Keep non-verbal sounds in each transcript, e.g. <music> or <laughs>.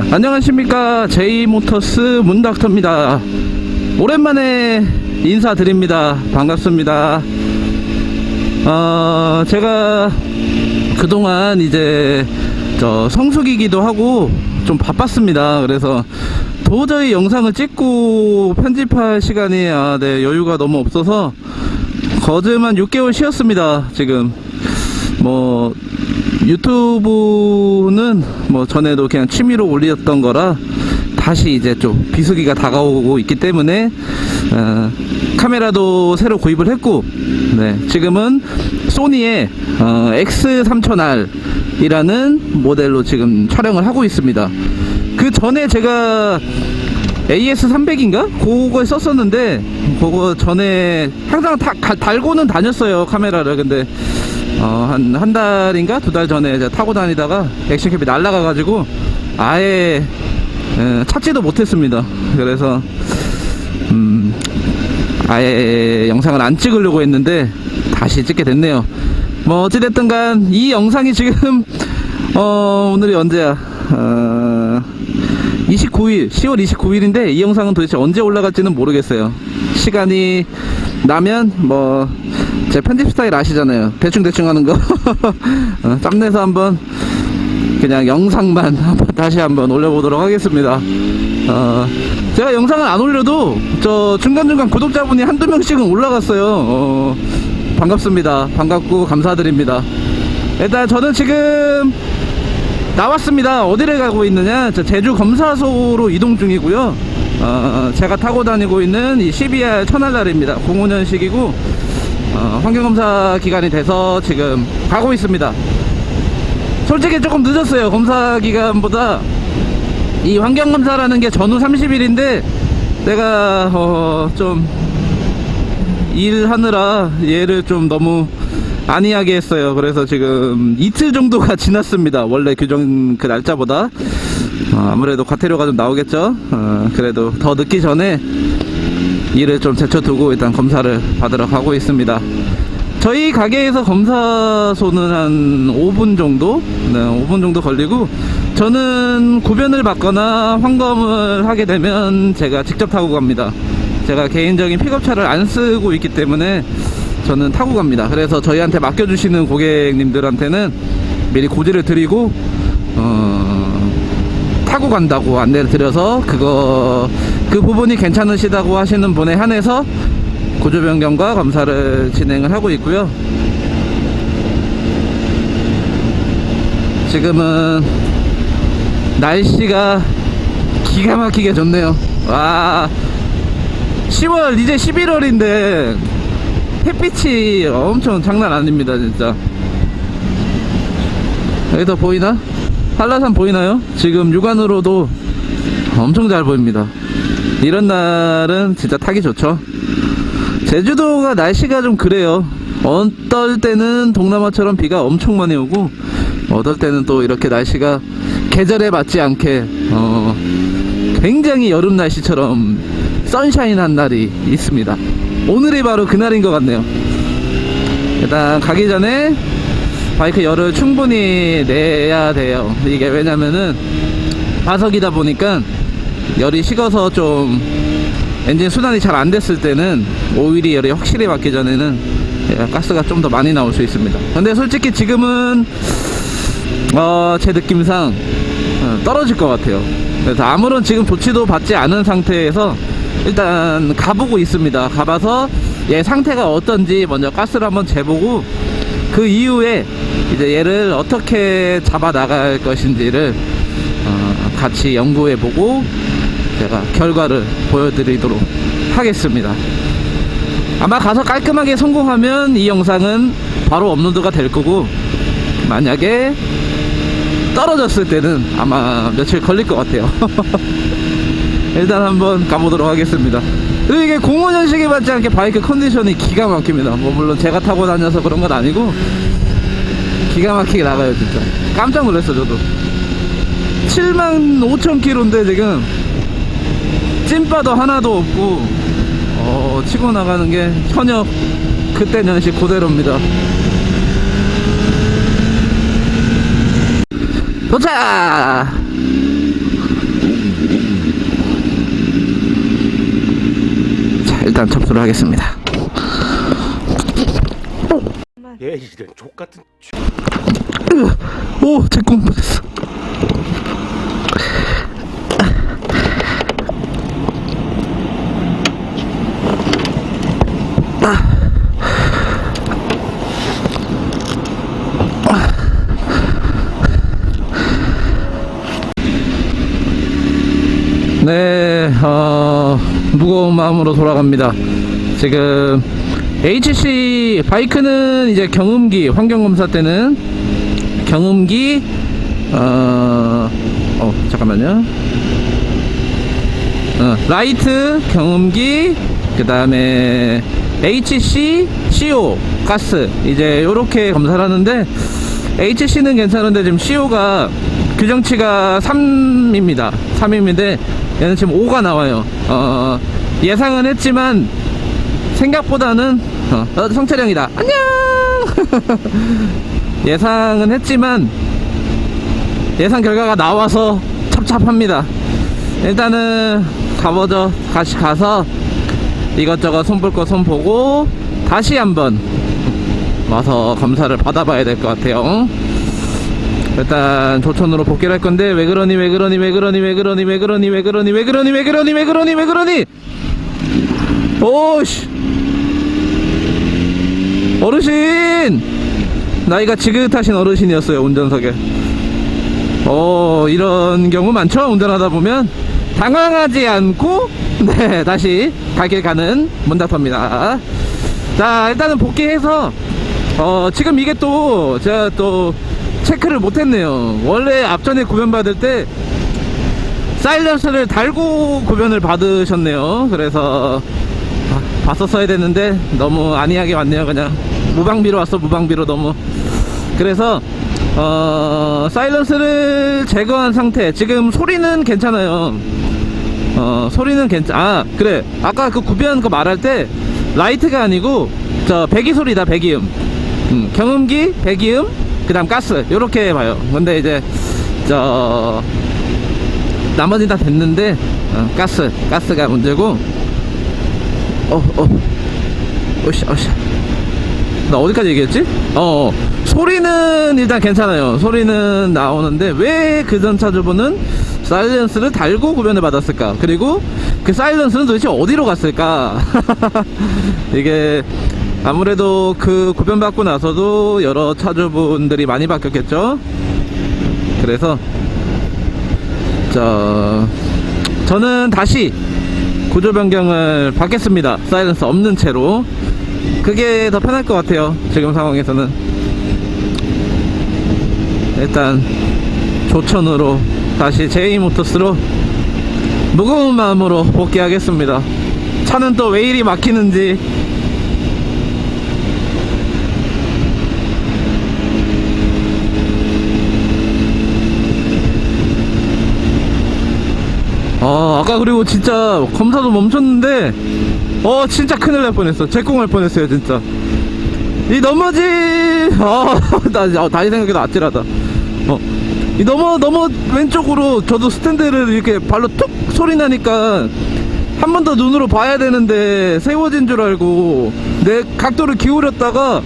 네, 안녕하십니까. 제이모터스 문닥터입니다. 오랜만에 인사드립니다. 반갑습니다. 어, 제가 그동안 이제 저 성수기기도 하고 좀 바빴습니다. 그래서 도저히 영상을 찍고 편집할 시간이 아, 네, 여유가 너무 없어서 거즈만 6개월 쉬었습니다. 지금 뭐 유튜브는 뭐 전에도 그냥 취미로 올렸던 거라 다시 이제 좀 비수기가 다가오고 있기 때문에 어, 카메라도 새로 구입을 했고 네, 지금은 소니의 어, X3000R이라는 모델로 지금 촬영을 하고 있습니다. 그 전에 제가 AS300인가? 그걸 썼었는데 그거 전에 항상 다, 가- 달고는 다녔어요 카메라를 근데 어, 한, 한 달인가? 두 달 전에 타고 다니다가 액션캡이 날라가가지고 아예 에, 찾지도 못했습니다. 그래서, 음, 아예 영상을 안 찍으려고 했는데 다시 찍게 됐네요. 뭐, 어찌됐든 간 이 영상이 지금, 어, 오늘이 언제야? 어, 29일, 10월 29일인데 이 영상은 도대체 언제 올라갈지는 모르겠어요. 시간이 나면 뭐 제 편집 스타일 아시잖아요. 대충 대충 하는 거. <laughs> 어, 짬내서 한번 그냥 영상만 <laughs> 한번 다시 한번 올려보도록 하겠습니다. 어, 제가 영상을 안 올려도 저 중간중간 구독자분이 한두 명씩은 올라갔어요. 어, 반갑습니다. 반갑고 감사드립니다. 일단 저는 지금 나왔습니다. 어디를 가고 있느냐? 저 제주 검사소로 이동 중이고요. 어, 제가 타고 다니고 있는 이 CBR 천알날입니다. 05년식이고 어, 환경검사 기간이 돼서 지금 가고 있습니다. 솔직히 조금 늦었어요. 검사 기간보다 이 환경검사라는 게 전후 30일인데 내가 어, 좀 일하느라 얘를 좀 너무 안이하게 했어요. 그래서 지금 이틀 정도가 <laughs> 지났습니다. 원래 규정 그 날짜보다. 어, 아무래도 과태료가 좀 나오겠죠. 어, 그래도 더 늦기 전에 일을 좀 제쳐두고 일단 검사를 받으러 가고 있습니다. 저희 가게에서 검사소는 한 5분 정도? 네, 5분 정도 걸리고, 저는 구변을 받거나 환검을 하게 되면 제가 직접 타고 갑니다. 제가 개인적인 픽업차를 안 쓰고 있기 때문에 저는 타고 갑니다. 그래서 저희한테 맡겨주시는 고객님들한테는 미리 고지를 드리고, 어, 타고 간다고 안내를 드려서 그거 그 부분이 괜찮으시다고 하시는 분에 한해서 구조 변경과 검사를 진행을 하고 있고요. 지금은 날씨가 기가 막히게 좋네요. 와 10월 이제 11월인데 햇빛이 엄청 장난 아닙니다 진짜. 여기서 보이나? 한라산 보이나요? 지금 육안으로도 엄청 잘 보입니다. 이런 날은 진짜 타기 좋죠. 제주도가 날씨가 좀 그래요. 어떨 때는 동남아처럼 비가 엄청 많이 오고, 어떨 때는 또 이렇게 날씨가 계절에 맞지 않게, 어, 굉장히 여름 날씨처럼 선샤인한 날이 있습니다. 오늘이 바로 그날인 것 같네요. 일단 가기 전에 바이크 열을 충분히 내야 돼요. 이게 왜냐면은 화석이다 보니까 열이 식어서 좀 엔진 순환이 잘 안 됐을 때는 오일이 열이 확실히 받기 전에는 예, 가스가 좀 더 많이 나올 수 있습니다. 근데 솔직히 지금은 어, 제 느낌상 어, 떨어질 것 같아요. 그래서 아무런 지금 조치도 받지 않은 상태에서 일단 가보고 있습니다. 가봐서 얘 상태가 어떤지 먼저 가스를 한번 재보고 그 이후에 이제 얘를 어떻게 잡아 나갈 것인지를 어, 같이 연구해 보고 제가 결과를 보여드리도록 하겠습니다. 아마 가서 깔끔하게 성공하면 이 영상은 바로 업로드가 될 거고 만약에 떨어졌을 때는 아마 며칠 걸릴 것 같아요. <laughs> 일단 한번 가보도록 하겠습니다. 그리고 이게 공원현식에 맞지 않게 바이크 컨디션이 기가 막힙니다. 뭐 물론 제가 타고 다녀서 그런 건 아니고 기가 막히게 나가요 진짜. 깜짝 놀랐어 저도. 7만 5천 킬로인데 지금 찐바도 하나도 없고 어, 치고 나가는 게 현역 그때 년식 그대로입니다. 도착! 일단 접수를 하겠습니다. 얘 이런 족 같은 오, 제꿈 뻔했어. 네, 어, 무거운 마음으로 돌아갑니다. 지금 HC 바이크는 이제 경음기 환경검사 때는 경음기 어, 어 잠깐만요. 어, 라이트 경음기 그 다음에 HC CO 가스 이제 요렇게 검사를 하는데 HC는 괜찮은데 지금 CO가 규정치가 3입니다. 3입인데 얘는 지금 5가 나와요. 어, 예상은 했지만 생각보다는 어, 어, 성차량이다. 안녕. <laughs> 예상은 했지만 예상 결과가 나와서 찹찹합니다. 일단은 가보죠. 다시 가서 이것저것 손볼 거 손보고 다시 한번 와서 검사를 받아봐야 될 것 같아요. 일단 조천으로 복귀를 할 건데 왜 그러니 왜 그러니 왜 그러니 왜 그러니 왜 그러니 왜 그러니 왜 그러니 왜 그러니 왜 그러니 왜 그러니 오씨. 어르신! 나이가 지긋하신 어르신이었어요 운전석에. 어 이런 경우 많죠? 운전하다 보면? 당황하지 않고 네 다시 갈길 가는 문다터입니다. 자 일단은 복귀해서 어 지금 이게 또 제가 또 체크를 못했네요. 원래 앞전에 구변 받을 때 사일런스를 달고 구변을 받으셨네요. 그래서 아, 봤었어야 됐는데 너무 안이하게 왔네요. 그냥 무방비로 왔어 무방비로 너무. 그래서 어 사일런스를 제거한 상태. 지금 소리는 괜찮아요. 어 소리는 괜찮 아 그래. 아까 그 구변 그 말할 때 라이트가 아니고 저 배기 소리다 배기음. 음, 경음기 배기음 그 다음 가스. 요렇게 봐요. 근데 이제 저 나머지 다 됐는데 어, 가스 가스가 문제고 어, 어. 오씨, 오씨. 나 어디까지 얘기했지? 어, 어. 소리는 일단 괜찮아요. 소리는 나오는데, 왜 그 전 차주분은 사일런스를 달고 구변을 받았을까? 그리고 그 사일런스는 도대체 어디로 갔을까? <laughs> 이게, 아무래도 그 구변 받고 나서도 여러 차주분들이 많이 바뀌었겠죠? 그래서, 저, 저는 다시 구조 변경을 받겠습니다. 사이런스 없는 채로. 그게 더 편할 것 같아요. 지금 상황에서는. 일단 조천으로 다시 제이모터스로 무거운 마음으로 복귀하겠습니다. 차는 또 왜 이리 막히는지 아, 아까 그리고 진짜 검사도 멈췄는데, 어, 진짜 큰일 날 뻔했어. 제공할 뻔했어요, 진짜. 이 넘어지, 아, <laughs> 나 아, 다시 생각해도 아찔하다. 어, 이 넘어, 넘어 왼쪽으로 저도 스탠드를 이렇게 발로 툭 소리 나니까 한 번 더 눈으로 봐야 되는데 세워진 줄 알고 내 각도를 기울였다가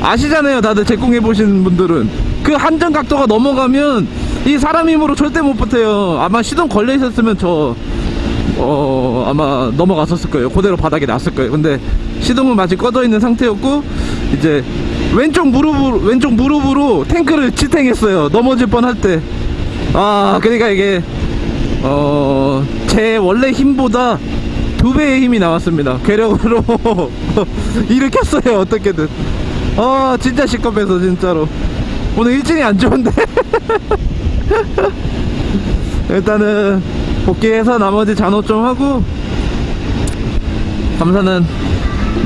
아시잖아요, 다들 제공해 보신 분들은. 그 한정 각도가 넘어가면 이 사람 힘으로 절대 못 버텨요. 아마 시동 걸려 있었으면 저, 어, 아마 넘어갔었을 거예요. 그대로 바닥에 놨을 거예요. 근데 시동은 마치 꺼져 있는 상태였고, 이제 왼쪽 무릎으로, 왼쪽 무릎으로 탱크를 지탱했어요. 넘어질 뻔할 때. 아, 그러니까 이게, 어, 제 원래 힘보다 두 배의 힘이 나왔습니다. 괴력으로 <laughs> 일으켰어요. 어떻게든. 아, 진짜 시겁해서, 진짜로. 오늘 일진이 안 좋은데? <laughs> 일단은 복귀해서 나머지 잔호 좀 하고 감사는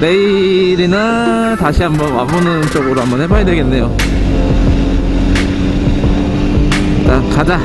내일이나 다시 한번 와보는 쪽으로 한번 해봐야 되겠네요. 자, 가자.